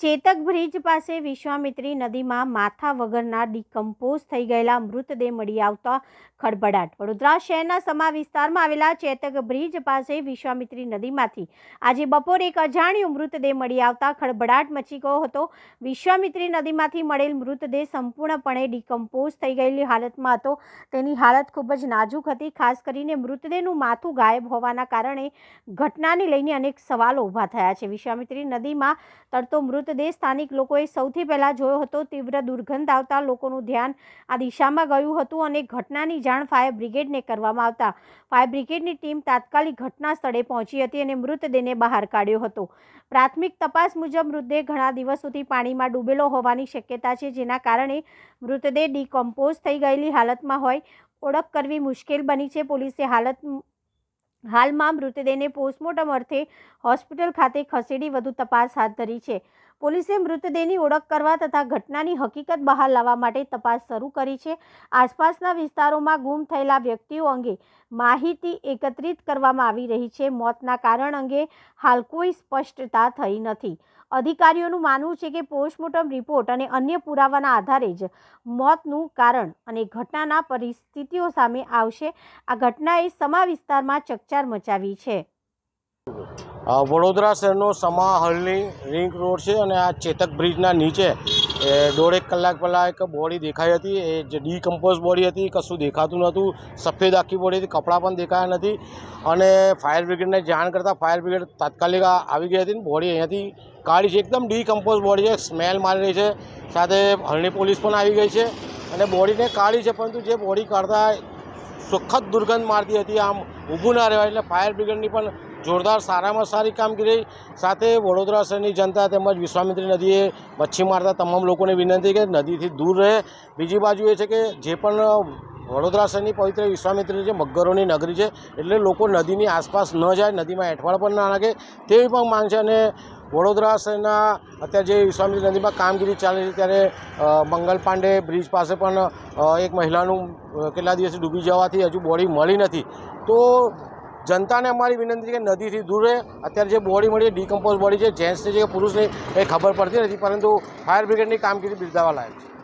Chetak bridge પાસે વિશ્વામિત્રી નદીમાં માથા વગરના ડિકમ્પોઝ થઈ ગયેલા મૃતદેહ મળી આવતા ખળભળાટ. વડોદરા શહેરના સમા વિસ્તારમાં આવેલા ચેતક બ્રિજ પાસે વિશ્વામિત્રી નદીમાંથી આજે બપોરે એક અજાણ્યો મૃતદેહ મળી આવતા ખળભળાટ મચી ગયો હતો. વિશ્વામિત્રી નદીમાંથી મળેલ મૃતદેહ સંપૂર્ણપણે ડિકમ્પોઝ થઈ ગયેલી હાલતમાં હતો. તેની હાલત ખૂબ જ નાજુક હતી, ખાસ કરીને મૃતદેહનું માથું ગાયબ હોવાના કારણે ઘટનાને લઈને અનેક સવાલો ઊભા થયા છે. વિશ્વામિત્રી નદીમાં તરતો મૃતદેહ સ્થાનિક લોકોએ સૌથી પહેલાં જોયો હતો તીવ્ર દુર્ગંધ આવતા લોકોનું ધ્યાન આ દિશામાં ગયું હતું અને ઘટનાની જાણ ફાયર બ્રિગેડને કરવામાં આવતા. ફાયર બ્રિગેડની ટીમ તાત્કાલિક ઘટના સ્થળે પહોંચી હતી અને મૃતદેહને બહાર કાઢ્યો હતો. પ્રાથમિક તપાસ મુજબ મૃતદેહ ઘણા દિવસ સુધી પાણીમાં ડૂબેલો હોવાની શક્યતા છે, જેના કારણે મૃતદેહ ડિકમ્પોઝ થઈ ગયેલી હાલતમાં હોય. ઓળખ કરવી મુશ્કેલ બની છે. પોલીસે હાલત, હાલમાં મૃતદેહને પોસ્ટમોર્ટમ અર્થે હોસ્પિટલ ખાતે ખસેડી વધુ તપાસ હાથ ધરી છે. પોલીસે મૃતદેહની ઓળખ કરવા તથા ઘટનાની હકીકત બહાર લાવવા માટે તપાસ શરૂ કરી છે. આસપાસના વિસ્તારોમાં ગુમ થયેલા વ્યક્તિઓ અંગે માહિતી એકત્રિત કરવામાં આવી રહી છે. મોતના કારણ અંગે હાલ કોઈ સ્પષ્ટતા થઈ નથી. અધિકારીઓનું માનવું છે કે પોસ્ટમોર્ટમ રિપોર્ટ અને અન્ય પુરાવાના આધારે જ મોતનું કારણ અને ઘટનાના પરિસ્થિતિઓ સામે આવશે. આ ઘટનાએ સમા વિસ્તારમાં ચકચાર મચાવી છે. વડોદરા શહેરનો સમા હલની રિંગ રોડ છે અને આ ચેતક બ્રિજના નીચે દોઢેક કલાક પહેલાં એક બોડી દેખાઈ હતી, એ જે ડીકમ્પોઝ બોડી હતી કશું દેખાતું નહોતું, સફેદ આખી બોડી હતી, કપડાં પણ દેખાયા નથી અને ફાયર બ્રિગેડને જાણ કરતાં ફાયર બ્રિગેડ તાત્કાલિક આવી ગઈ હતી બોડી અહીંયાથી કાઢી છે, એકદમ ડીકમ્પોઝ બોડી છે, સ્મેલ મારી રહી છે, સાથે હરણી પોલીસ પણ આવી ગઈ છે અને બોડીને કાઢી છે, પરંતુ જે બોડી કાઢતા સખત દુર્ગંધ મારતી હતી, આમ ઊભું ના રહેવાય એટલે ફાયર બ્રિગેડની પણ જોરદાર સારામાં સારી કામગીરી સાથે વડોદરા શહેરની જનતા તેમજ વિશ્વામિત્રી નદીએ મચ્છી મારતા તમામ લોકોને વિનંતી કે નદીથી દૂર રહે. બીજી બાજુ એ છે કે જે પણ વડોદરા શહેરની પવિત્ર વિશ્વામિત્રી છે મગરોની નગરી છે, એટલે લોકો નદીની આસપાસ ન જાય, નદીમાં એઠવાડ પણ ના નાખે તેવી પણ માંગ છે અને વડોદરા શહેરના અત્યારે જે વિશ્વામિત્રી નદીમાં કામગીરી ચાલે છે ત્યારે મંગલ પાંડે બ્રિજ પાસે પણ એક મહિલાનું કેટલા દિવસથી ડૂબી જવાથી હજુ બોડી મળી નથી. તો જનતાને અમારી વિનંતી છે કે નદીથી દૂર રહે અત્યારે જે બોડી મળી ડીકમ્પોઝ બોડી છે, જેન્ટ્સની છે કે પુરુષની, એ ખબર પડતી નથી, પરંતુ ફાયર બ્રિગેડની કામગીરી બિરદાવા લાયક છે.